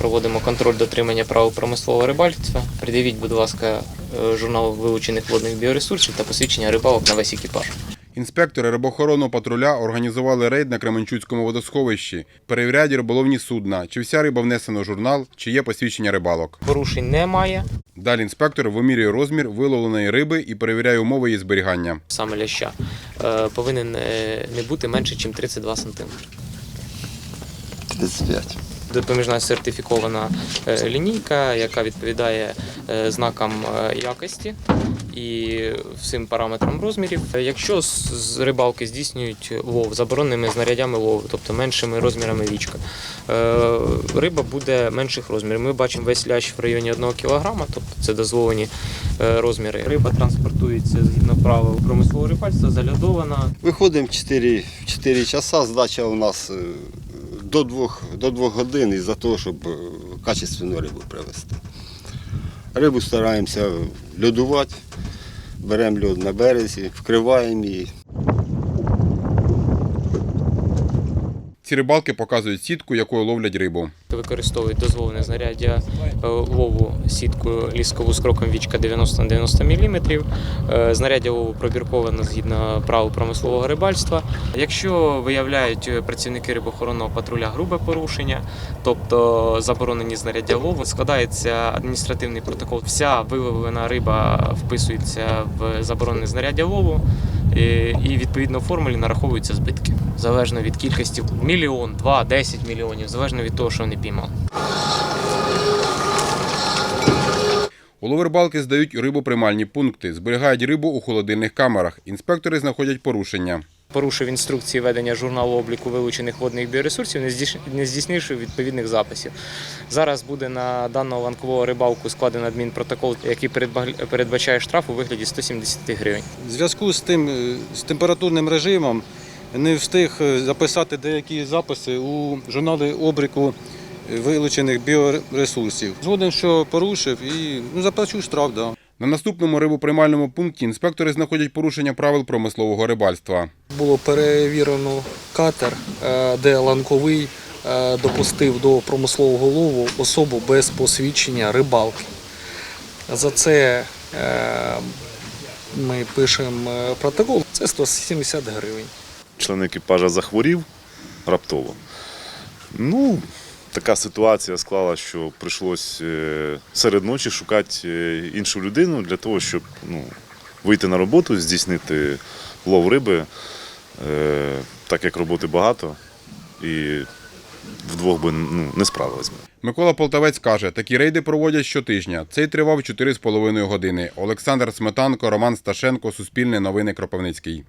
Проводимо контроль дотримання правил промислового рибальства. Придивіть, будь ласка, е, журнал вилучених водних біоресурсів та посвідчення рибалок на весь екіпаж. Інспектори рибоохоронного патруля організували рейд на Кременчуцькому водосховищі, перевіряють риболовні судна, чи вся риба внесена в журнал, чи є посвідчення рибалок. Порушень немає. Далі інспектор вимірює розмір виловленої риби і перевіряє умови її зберігання. Саме ляща е, повинен е, не бути менше, ніж 32 см. 35. Допоміжна сертифікована е, лінійка, яка відповідає е, знакам е, якості і всім параметрам розмірів. Якщо з рибалки здійснюють лов забороненими знарядями лову, тобто меншими розмірами вічка, е, риба буде менших розмірів. Ми бачимо весь лящ в районі 1 кг, тобто це дозволені розміри. Риба транспортується згідно правил промислового рибальства, залядована. Виходимо 4, 4 часа, здача у нас до двох до двох годин із-за того, щоб е, качественну рибу привезти. Рибу стараємося льодувати, беремо льод на березі, вкриваємо її. Ці рибалки показують сітку, якою ловлять рибу. Використовують дозволене знаряддя е, лову сітку ліскову з кроком вічка 90 на 90 мм. Знаряддя лову пробірковано згідно правил промислового рибальства. Якщо виявляють е, працівники рибохоронного патруля грубе порушення, тобто заборонені знаряддя лову, складається адміністративний протокол. Вся виловлена риба вписується в заборонене знаряддя лову. Е, І відповідно формулі нараховуються збитки залежно від кількості мільйон, два, десять мільйонів, залежно від того, що вони піймали. У рибалки здають рибоприймальні пункти, зберігають рибу у холодильних камерах. Інспектори знаходять порушення. Порушив інструкції ведення журналу обліку вилучених водних біоресурсів, не здійснивши відповідних записів. Зараз буде на даного ланкового рибалку складено адмінпротокол, який передбачає штраф у вигляді 170 гривень. В зв'язку з тим е, з температурним режимом не встиг е, записати деякі записи у журнали обліку е, вилучених біоресурсів. Згоден, що порушив і ну, заплачу штраф. Да. На наступному рибоприймальному пункті інспектори знаходять порушення правил промислового рибальства. Було перевірено катер, е, де ланковий е, допустив до промислового лову особу без посвідчення рибалки. За це е, ми пишемо протокол. Це 170 гривень. член екіпажа захворів раптово. Ну, така ситуація склала, що прийшлось е, серед ночі шукати е, іншу людину для того, щоб ну, вийти на роботу, здійснити лов риби, е, так як роботи багато, і вдвох би ну, не справились би. Микола Полтавець каже, такі рейди проводять щотижня. Цей тривав 4,5 години. Олександр Сметанко, Роман Сташенко, Суспільне новини Кропивницький.